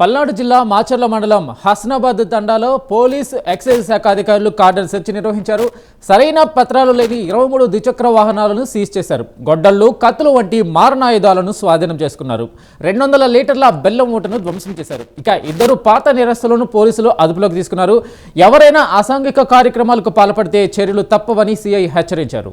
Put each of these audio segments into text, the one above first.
పల్నాడు జిల్లా మాచర్ల మండలం హస్నాబాద్ తండాలో పోలీస్ ఎక్సైజ్ శాఖ అధికారులు కార్డన్ సెర్చ్ నిర్వహించారు. సరైన పత్రాలు లేని ఇరవై మూడు ద్విచక్ర వాహనాలను సీజ్ చేశారు. గొడ్డళ్ళు కత్తులు వంటి మారణాయుధాలను స్వాధీనం చేసుకున్నారు. రెండు వందల లీటర్ల బెల్లం మూటను ధ్వంసం చేశారు. ఇక ఇద్దరు పాత నిరస్తులను పోలీసులు అదుపులోకి తీసుకున్నారు. ఎవరైనా అసాంఘిక కార్యక్రమాలకు పాల్పడితే చర్యలు తప్పవని సిఐ హెచ్చరించారు.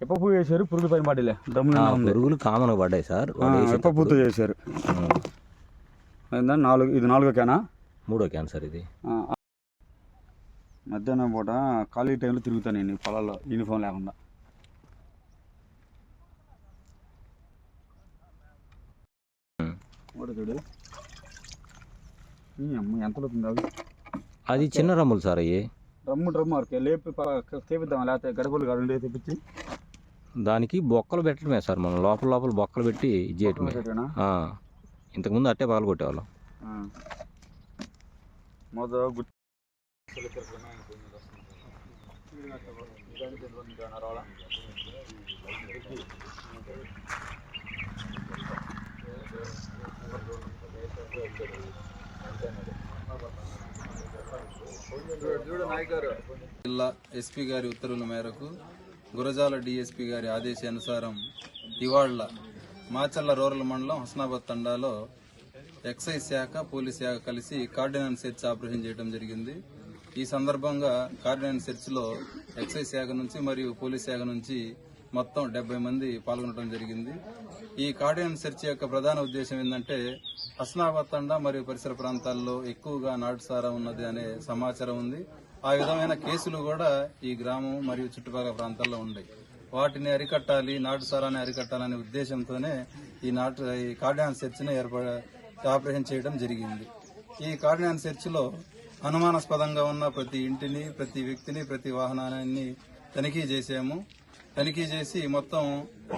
ఎప్ప పువ్వు వేసారు పురుగుల పైన పడలే. ఆ, పురుగులు కామన్ పడ్డాయి సార్. ఎప్ప. పువ్వుతో చేశారు? నాలుగు ఇది నాలుగో క్యానా? మూడో క్యాన్సర్ ఇది. ఆ, మధ్యాహ్నం పూట ఖాళీ టైంలో తిరుగుతాను నేను పొలాల్లో యూనిఫామ్ లేకుండా. చూడు అమ్మ ఎంత అవి? అది చిన్న రమ్ములు సార్ అయ్యి. డ్రమ్ము డ్రమ్ము వరకు లేపి తెపిద్దాం లేకపోతే గడపలు కాడు తెప్పించి దానికి బొక్కలు పెట్టడమే సార్ మనం. లోపల లోపల బొక్కలు పెట్టి ఇది చేయటమే. ఇంతకుముందు అట్టే పగలు కొట్టేవాళ్ళం. జిల్లా ఎస్పీ గారి ఉత్తర్వుల మేరకు గురజాల డిఎస్పీ గారి ఆదేశానుసారం ఇవాళ్ళ మాచర్ల రూరల్ మండలం హస్నాబాద్ తండాలో ఎక్సైజ్ శాఖ పోలీస్ శాఖ కలిసి కార్డినెన్స్ సెర్చ్ ఆపరేషన్ చేయడం జరిగింది. ఈ సందర్భంగా కార్డినెన్స్ సెర్చ్లో ఎక్సైజ్ శాఖ నుంచి మరియు పోలీస్ శాఖ నుంచి మొత్తం డెబ్బై మంది పాల్గొనడం జరిగింది. ఈ కార్డినెన్స్ సెర్చ్ యొక్క ప్రధాన ఉద్దేశం ఏంటంటే హస్నాబాద్ తండా మరియు పరిసర ప్రాంతాల్లో ఎక్కువగా నాటుసారా ఉన్నది అనే సమాచారం ఉంది. ఆ విధమైన కేసులు కూడా ఈ గ్రామం మరియు చుట్టుపక్కల ప్రాంతాల్లో ఉన్నాయి. వాటిని అరికట్టాలి నాటు సారాన్ని అరికట్టాలనే ఉద్దేశంతోనే ఈ నాటు ఈ కార్డియాన్ సెర్చ్ను ఏర్పడ ఆపరేషన్ చేయడం జరిగింది. ఈ కార్డియాన్ సెర్చ్లో అనుమానాస్పదంగా ఉన్న ప్రతి ఇంటిని ప్రతి వ్యక్తిని ప్రతి వాహనాన్ని తనిఖీ చేశాము. తనిఖీ చేసి మొత్తం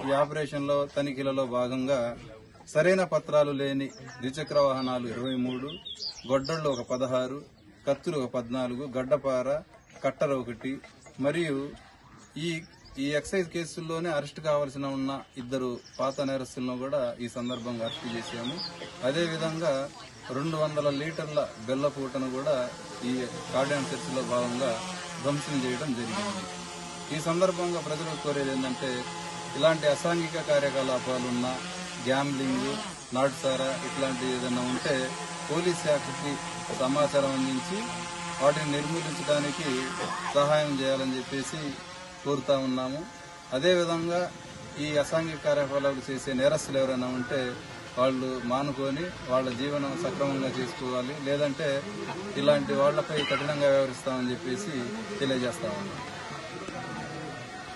ఈ ఆపరేషన్లో తనిఖీలలో భాగంగా సరైన పత్రాలు లేని ద్విచక్ర వాహనాలు ఇరవై మూడు గొడ్డళ్ళు ఒక పదహారు కత్తులు ఒక పద్నాలుగు గడ్డపార కట్టర ఒకటి. మరియు ఈ ఈ ఎక్సైజ్ కేసుల్లోనే అరెస్ట్ కావాల్సిన ఉన్న ఇద్దరు పాత నేరస్తులను కూడా ఈ సందర్భంగా అరెస్ట్ చేశాము. అదేవిధంగా రెండు వందల లీటర్ల బెల్లపూటను కూడా ఈ కార్డియన్ సెర్చ్లో భాగంగా ధ్వంసం చేయడం జరిగింది. ఈ సందర్భంగా ప్రజలకు కోరేది ఏంటంటే ఇలాంటి అసాంఘిక కార్యకలాపాలున్న గ్యాంబ్లింగ్ నాటుసారా ఇట్లాంటివి ఏదైనా ఉంటే పోలీస్ శాఖకి సమాచారం అందించి వాటిని నిర్మూలించడానికి సహాయం చేయాలని చెప్పేసి కోరుతా ఉన్నాము. అదేవిధంగా ఈ అసాంఘిక కార్యకలాపాలు చేసే నేరస్తులు ఎవరైనా ఉంటే వాళ్ళు మానుకొని వాళ్ళ జీవనం సక్రమంగా చేసుకోవాలి. లేదంటే ఇలాంటి వాళ్ళపై కఠినంగా వ్యవహరిస్తామని చెప్పేసి తెలియజేస్తా ఉన్నాం.